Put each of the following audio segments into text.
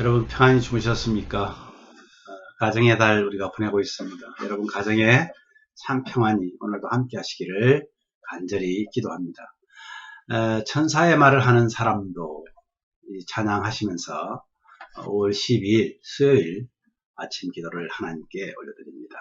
여러분 평안히 주무셨습니까? 어, 가정의 달 우리가 보내고 있습니다. 여러분 가정에 참 평안히 오늘도 함께 하시기를 간절히 기도합니다. 어, 천사의 말을 하는 사람도 찬양하시면서 5월 12일 수요일 아침 기도를 하나님께 올려드립니다.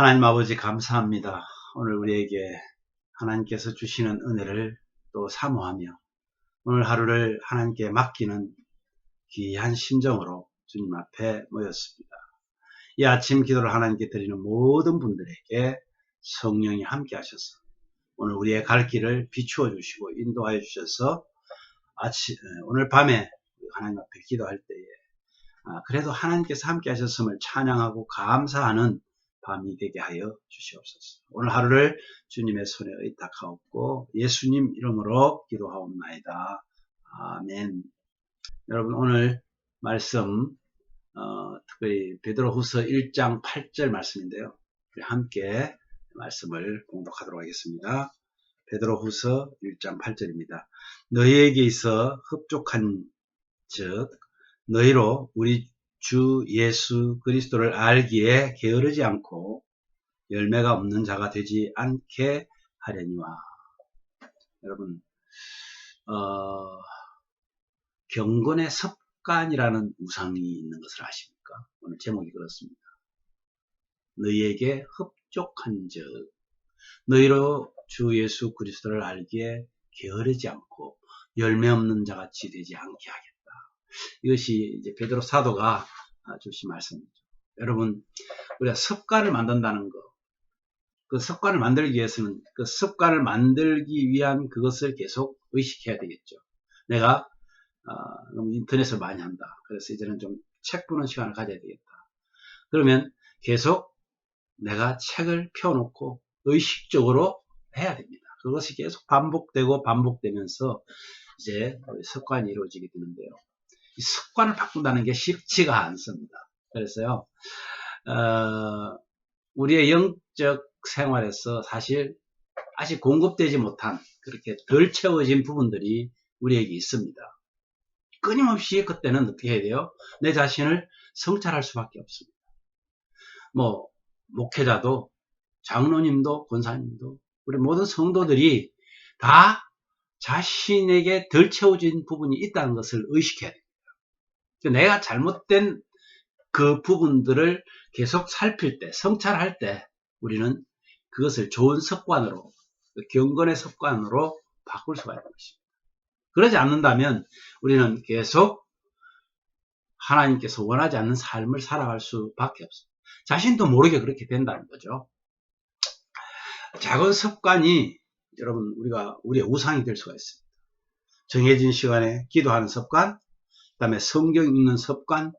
하나님 아버지 감사합니다. 오늘 우리에게 하나님께서 주시는 은혜를 또 사모하며 오늘 하루를 하나님께 맡기는 귀한 심정으로 주님 앞에 모였습니다. 이 아침 기도를 하나님께 드리는 모든 분들에게 성령이 함께 하셔서 오늘 우리의 갈 길을 비추어 주시고 인도하여 주셔서 아침, 오늘 밤에 하나님 앞에 기도할 때에 아, 그래도 하나님께서 함께 하셨음을 찬양하고 감사하는 밤이 되게 하여 주시옵소서. 오늘 하루를 주님의 손에 의탁하옵고 예수님 이름으로 기도하옵나이다. 아멘. 여러분 오늘 말씀 어, 특별히 베드로후서 1장 8절 말씀인데요. 우리 함께 말씀을 공독하도록 하겠습니다. 베드로후서 1장 8절입니다. 너희에게 있어 흡족한 즉 너희로 우리 주 예수 그리스도를 알기에 게으르지 않고 열매가 없는 자가 되지 않게 하려니와 여러분 어, 경건의 습관이라는 우상이 있는 것을 아십니까? 오늘 제목이 그렇습니다. 너희에게 흡족한 즉 너희로 주 예수 그리스도를 알기에 게으르지 않고 열매 없는 자같이 되지 않게 하겠다. 이것이 이제 베드로 사도가 주신 말씀이죠. 여러분 우리가 습관을 만든다는 것, 그 습관을 만들기 위해서는 그 습관을 만들기 위한 그것을 계속 의식해야 되겠죠. 내가 어, 인터넷을 많이 한다. 그래서 이제는 좀 책 보는 시간을 가져야 되겠다. 그러면 계속 내가 책을 펴놓고 의식적으로 해야 됩니다. 그것이 계속 반복되고 반복되면서 이제 습관이 이루어지게 되는데요. 이 습관을 바꾼다는 게 쉽지가 않습니다. 그래서요, 어, 우리의 영적 생활에서 사실 아직 공급되지 못한 그렇게 덜 채워진 부분들이 우리에게 있습니다. 끊임없이 그때는 어떻게 해야 돼요? 내 자신을 성찰할 수밖에 없습니다. 뭐 목회자도 장로님도 권사님도 우리 모든 성도들이 다 자신에게 덜 채워진 부분이 있다는 것을 의식해야 됩니다. 내가 잘못된 그 부분들을 계속 살필 때, 성찰할 때 우리는 그것을 좋은 습관으로, 경건의 습관으로 바꿀 수가 있는 것입니다. 그러지 않는다면 우리는 계속 하나님께서 원하지 않는 삶을 살아갈 수밖에 없습니다. 자신도 모르게 그렇게 된다는 거죠. 작은 습관이 여러분 우리가 우리의 우상이 될 수가 있습니다. 정해진 시간에 기도하는 습관, 그 다음에 성경 읽는 습관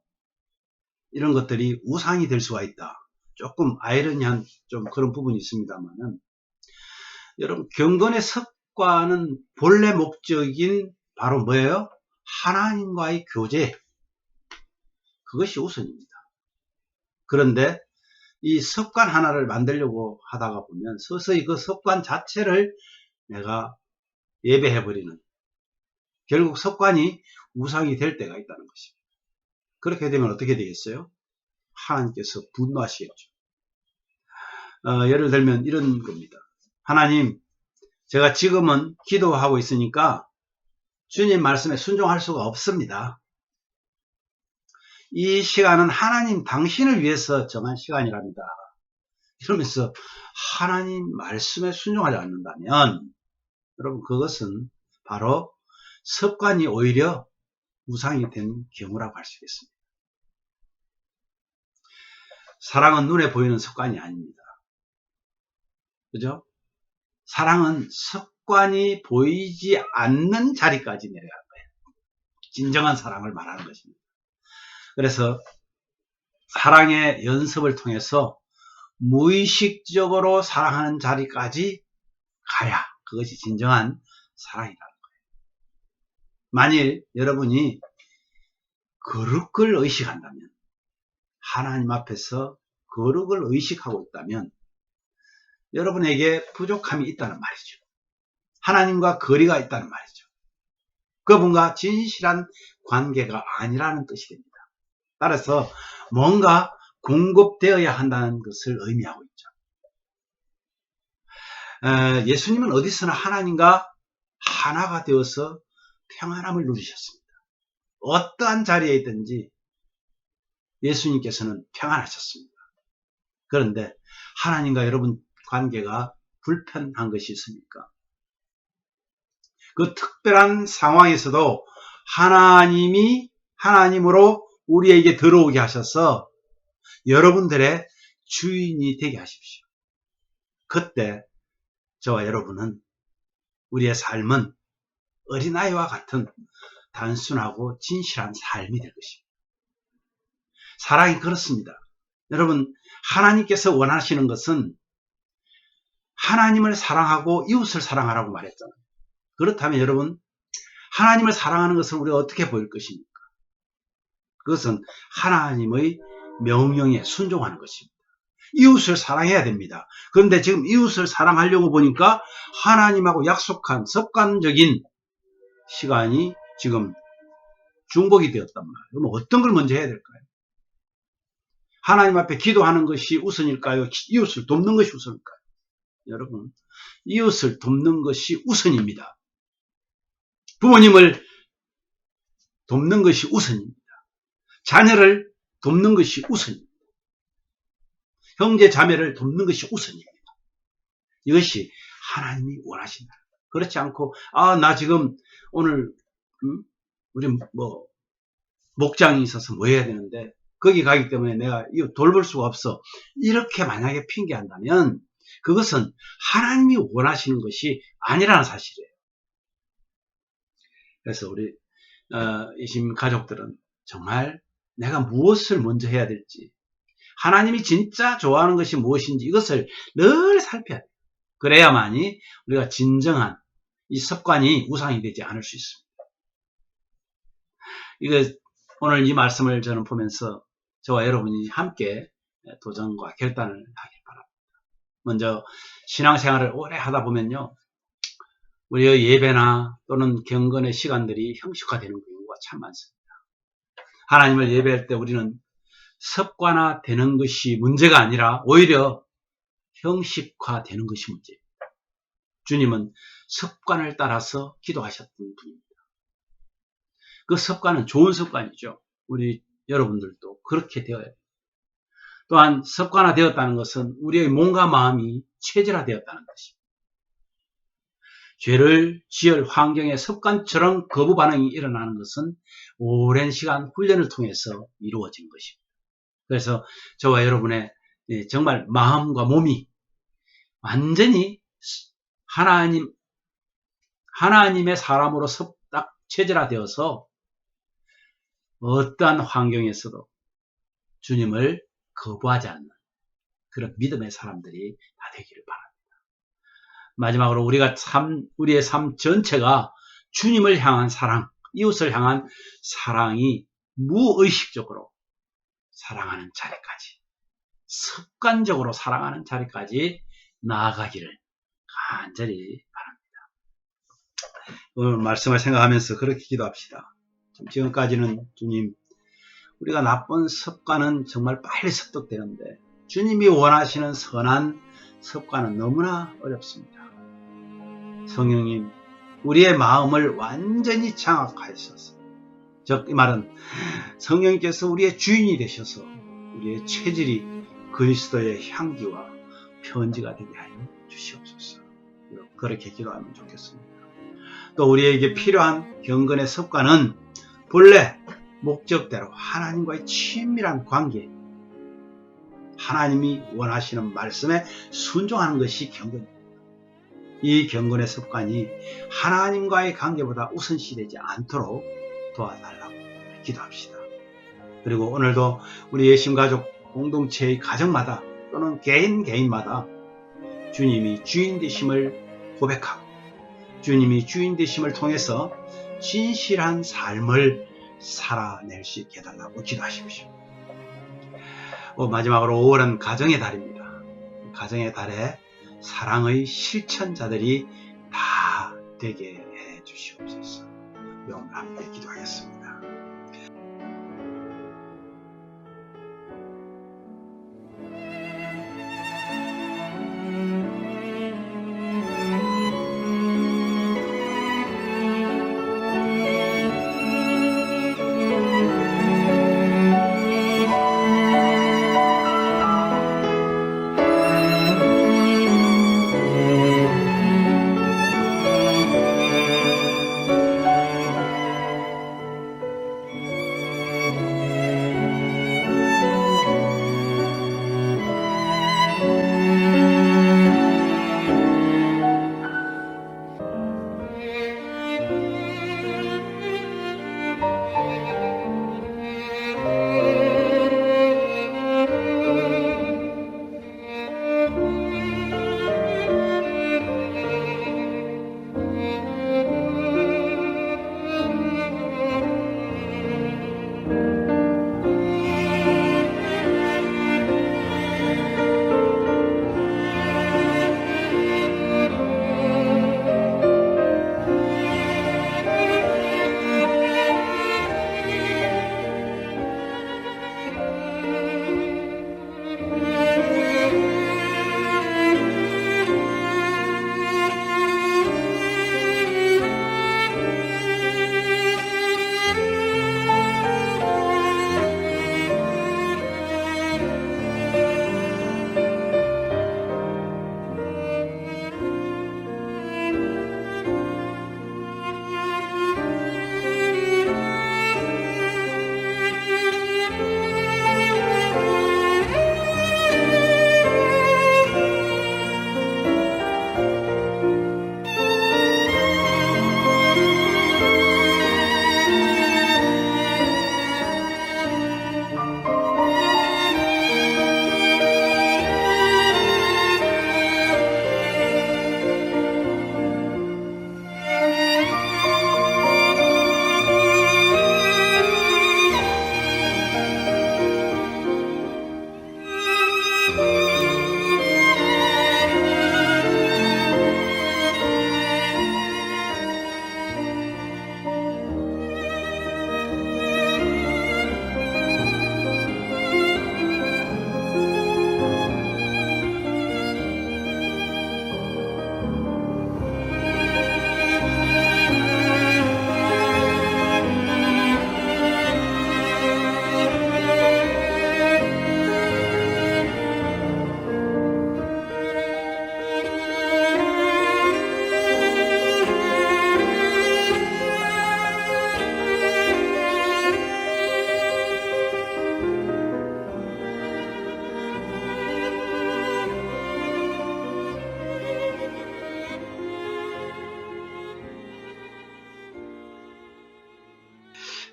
이런 것들이 우상이 될 수가 있다. 조금 아이러니한 좀 그런 부분이 있습니다만은 여러분 경건의 습관은 본래 목적인 바로 뭐예요? 하나님과의 교제 그것이 우선입니다. 그런데 이 습관 하나를 만들려고 하다가 보면 서서히 그 습관 자체를 내가 예배해버리는 결국 습관이 우상이 될 때가 있다는 것입니다. 그렇게 되면 어떻게 되겠어요? 하나님께서 분노하시겠죠. 어, 예를 들면 이런 겁니다. 하나님, 제가 지금은 기도하고 있으니까 주님 말씀에 순종할 수가 없습니다. 이 시간은 하나님 당신을 위해서 정한 시간이랍니다. 이러면서 하나님 말씀에 순종하지 않는다면 여러분 그것은 바로 습관이 오히려 우상이 된 경우라고 할 수 있겠습니다. 사랑은 눈에 보이는 습관이 아닙니다. 그죠? 사랑은 습관이 보이지 않는 자리까지 내려간 거예요. 진정한 사랑을 말하는 것입니다. 그래서 사랑의 연습을 통해서 무의식적으로 사랑하는 자리까지 가야 그것이 진정한 거예요. 만일 여러분이 거룩을 의식한다면 하나님 앞에서 거룩을 의식하고 있다면 여러분에게 부족함이 있다는 말이죠. 하나님과 거리가 있다는 말이죠. 그분과 진실한 관계가 아니라는 뜻이 됩니다. 따라서 뭔가 공급되어야 한다는 것을 의미하고 있죠. 예수님은 어디서나 하나님과 하나가 되어서 평안함을 누리셨습니다. 어떠한 자리에 있든지 예수님께서는 평안하셨습니다. 그런데 하나님과 여러분 관계가 불편한 것이 있습니까? 그 특별한 상황에서도 하나님이 하나님으로 우리에게 들어오게 하셔서 여러분들의 주인이 되게 하십시오. 그때 저와 여러분은 우리의 삶은 어린아이와 같은 단순하고 진실한 삶이 될 것입니다. 사랑이 그렇습니다. 여러분, 하나님께서 원하시는 것은 하나님을 사랑하고 이웃을 사랑하라고 말했잖아요. 그렇다면 여러분, 하나님을 사랑하는 것을 우리가 어떻게 보일 것입니까? 그것은 하나님의 명령에 순종하는 것입니다. 이웃을 사랑해야 됩니다. 그런데 지금 이웃을 사랑하려고 보니까 하나님하고 약속한 습관적인 시간이 지금 중복이 되었단 말이에요. 그럼 어떤 걸 먼저 해야 될까요? 하나님 앞에 기도하는 것이 우선일까요? 이웃을 돕는 것이 우선일까요? 여러분, 이웃을 돕는 것이 우선입니다. 부모님을 돕는 것이 우선입니다. 자녀를 돕는 것이 우선입니다. 형제 자매를 돕는 것이 우선입니다. 이것이 하나님이 원하신다. 그렇지 않고 아 나 지금 오늘 음? 우리 뭐 목장이 있어서 뭐 해야 되는데 거기 가기 때문에 내가 이거 돌볼 수가 없어. 이렇게 만약에 핑계한다면 그것은 하나님이 원하시는 것이 아니라는 사실이에요. 그래서 우리 어, 이심 가족들은 정말 내가 무엇을 먼저 해야 될지 하나님이 진짜 좋아하는 것이 무엇인지 이것을 늘 살펴야 돼요. 그래야만이 우리가 진정한 이 습관이 우상이 되지 않을 수 있습니다. 이거 오늘 이 말씀을 저는 보면서 저와 여러분이 함께 도전과 결단을 하길 바랍니다. 먼저 신앙생활을 오래 하다 보면요. 우리의 예배나 또는 경건의 시간들이 형식화되는 경우가 참 많습니다. 하나님을 예배할 때 우리는 습관화 되는 것이 문제가 아니라 오히려 형식화 되는 것이 문제입니다. 주님은 습관을 따라서 기도하셨던 분입니다. 그 습관은 좋은 습관이죠. 우리 여러분들도 그렇게 되어야 돼요. 또한 습관화 되었다는 것은 우리의 몸과 마음이 체질화 되었다는 것입니다. 죄를 지을 환경의 습관처럼 거부 반응이 일어나는 것은 오랜 시간 훈련을 통해서 이루어진 것입니다. 그래서 저와 여러분의 예, 정말 마음과 몸이 완전히 하나님, 하나님의 사람으로 딱 체질화되어서 어떠한 환경에서도 주님을 거부하지 않는 그런 믿음의 사람들이 다 되기를 바랍니다. 마지막으로 우리가 삶, 우리의 삶 전체가 주님을 향한 사랑, 이웃을 향한 사랑이 무의식적으로 사랑하는 자리까지, 습관적으로 사랑하는 자리까지 나아가기를 간절히 바랍니다. 오늘 말씀을 생각하면서 그렇게 기도합시다. 지금까지는 주님, 우리가 나쁜 습관은 정말 빨리 습득되는데 주님이 원하시는 선한 습관은 너무나 어렵습니다. 성령님, 우리의 마음을 완전히 장악하셔서 즉, 이 말은 성령님께서 우리의 주인이 되셔서 우리의 체질이 그리스도의 향기와 편지가 되게 하여 주시옵소서. 그렇게 기도하면 좋겠습니다. 또 우리에게 필요한 경건의 습관은 본래 목적대로 하나님과의 친밀한 관계, 하나님이 원하시는 말씀에 순종하는 것이 경건입니다. 이 경건의 습관이 하나님과의 관계보다 우선시되지 않도록 도와달라고 기도합시다. 그리고 오늘도 우리 예심 가족 공동체의 가정마다 또는 개인 개인마다 주님이 주인 되심을 고백하고 주님이 주인 되심을 통해서 진실한 삶을 살아낼 수 있게 해달라고 기도하십시오. 어, 마지막으로 5월은 가정의 달입니다. 가정의 달에 사랑의 실천자들이 다 되게 해 주시옵소서. 오늘 함께 기도하겠습니다.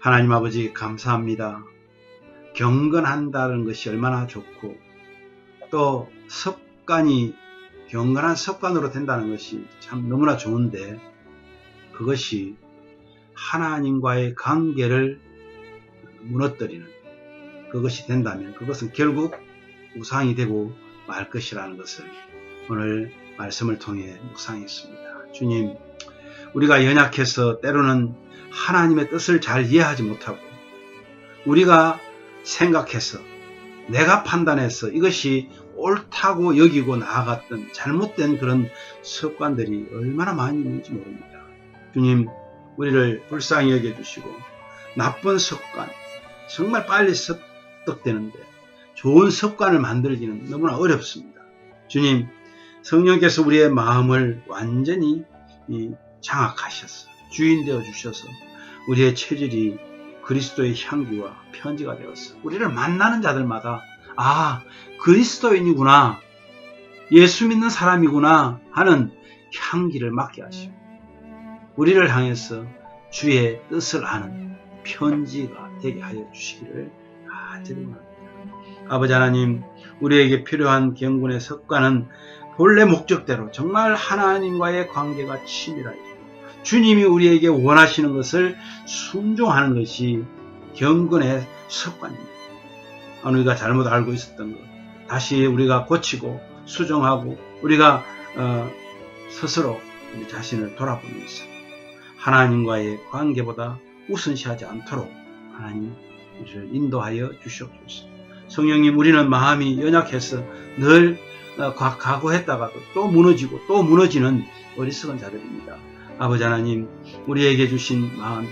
하나님 아버지 감사합니다. 경건한다는 것이 얼마나 좋고 또 습관이 경건한 습관으로 된다는 것이 참 너무나 좋은데 그것이 하나님과의 관계를 무너뜨리는 그것이 된다면 그것은 결국 우상이 되고 말 것이라는 것을 오늘 말씀을 통해 묵상했습니다. 주님, 우리가 연약해서 때로는 하나님의 뜻을 잘 이해하지 못하고 우리가 생각해서 내가 판단해서 이것이 옳다고 여기고 나아갔던 잘못된 그런 습관들이 얼마나 많이 있는지 모릅니다. 주님, 우리를 불쌍히 여겨주시고 나쁜 습관, 정말 빨리 습득되는데 좋은 습관을 만들기는 너무나 어렵습니다. 주님, 성령께서 우리의 마음을 완전히 장악하셔서 주인 되어 주셔서 우리의 체질이 그리스도의 향기와 편지가 되었어. 우리를 만나는 자들마다 아 그리스도인이구나 예수 믿는 사람이구나 하는 향기를 맡게 하시고 우리를 향해서 주의 뜻을 아는 편지가 되게 하여 주시기를 간절히 원합니다. 아버지 하나님 우리에게 필요한 경군의 습관은 본래 목적대로 정말 하나님과의 관계가 치밀하게 주님이 우리에게 원하시는 것을 순종하는 것이 경건의 습관입니다. 우리가 잘못 알고 있었던 것 다시 우리가 고치고 수정하고 우리가 어, 스스로 우리 자신을 돌아보면서 하나님과의 관계보다 우선시하지 않도록 하나님 우리를 인도하여 주시옵소서. 성령님 우리는 마음이 연약해서 늘 어, 각오했다가도 또 무너지고 또 무너지는 어리석은 자들입니다. 아버지 하나님 우리에게 주신 마음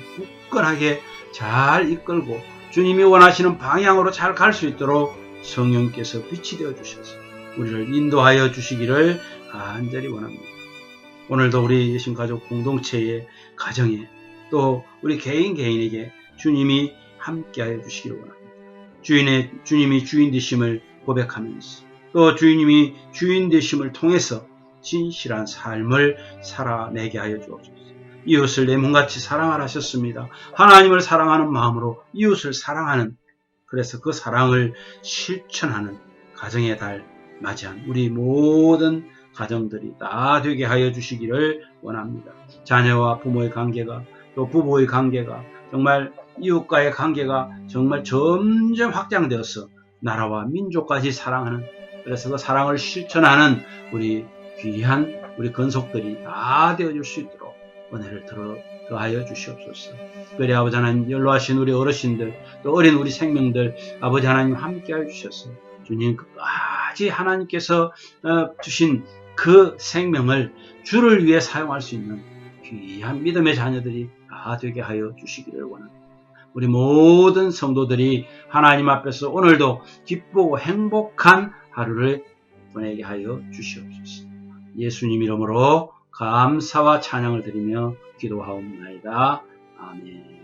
굳건하게 잘 이끌고 주님이 원하시는 방향으로 잘 갈 수 있도록 성령께서 빛이 되어 주셔서 우리를 인도하여 주시기를 간절히 원합니다. 오늘도 우리 예신 가족 공동체의 가정에 또 우리 개인 개인에게 주님이 함께하여 주시기를 원합니다. 주인의 주님이 주인 되심을 고백하면서 또 주님이 주인 되심을 통해서 진실한 삶을 살아내게 하여 주옵소서. 이웃을 내 몸같이 사랑하라 하셨습니다. 하나님을 사랑하는 마음으로 이웃을 사랑하는 그래서 그 사랑을 실천하는 가정의 달 맞이한 우리 모든 가정들이 다 되게 하여 주시기를 원합니다. 자녀와 부모의 관계가 또 부부의 관계가 정말 이웃과의 관계가 정말 점점 확장되어서 나라와 민족까지 사랑하는 그래서 그 사랑을 실천하는 우리 귀한 우리 건속들이 다 되어줄 수 있도록 은혜를 들어 더하여 주시옵소서. 그래 아버지 하나님 연로하신 우리 어르신들 또 어린 우리 생명들 아버지 하나님 함께하여 주셔서 주님 끝까지 하나님께서 어, 주신 그 생명을 주를 위해 사용할 수 있는 귀한 믿음의 자녀들이 다 되게 하여 주시기를 원합니다. 우리 모든 성도들이 하나님 앞에서 오늘도 기쁘고 행복한 하루를 보내게 하여 주시옵소서. 예수님 이름으로 감사와 찬양을 드리며 기도하옵나이다. 아멘.